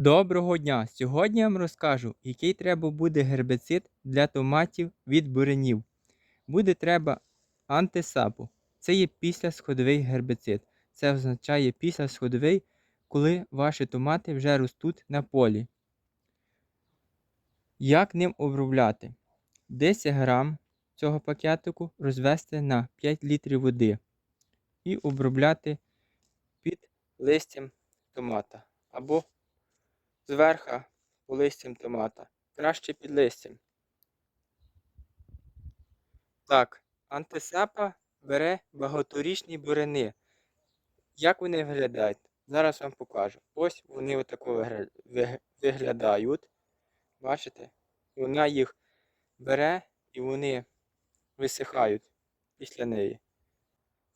Доброго дня! Сьогодні я вам розкажу, який треба буде гербіцид для томатів від буренів. Буде треба антисапу. Це є післясходовий гербіцид. Це означає післясходовий, коли ваші томати вже ростуть на полі. Як ним обробляти? 10 грам цього пакетику розвести на 5 літрів води і обробляти під листям томата або зверха по листям томата. Краще під листям. Так, антисапа бере багаторічні буряни. Як вони виглядають? Зараз вам покажу. Ось вони отако виглядають. Бачите? Вона їх бере і вони висихають після неї.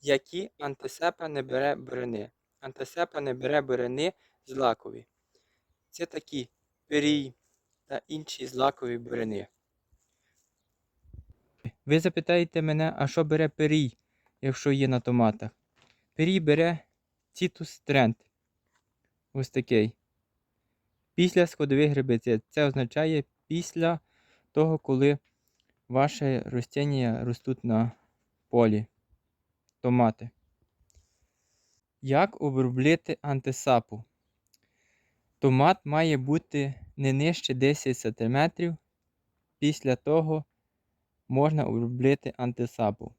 Які антисепа не бере буряни? Антисепа не бере буряни злакові. Це такі пирій та інші злакові буряни. Ви запитаєте мене, а що бере пирій, якщо є на томатах? Пирій бере Citus Trend. Ось такий. Після сходових грибицид. Це означає після того, коли ваші ростіння ростуть на полі. Томати. Як обробити антисапу? Томат має бути не нижче 10 см. Після того можна обробити антисапу.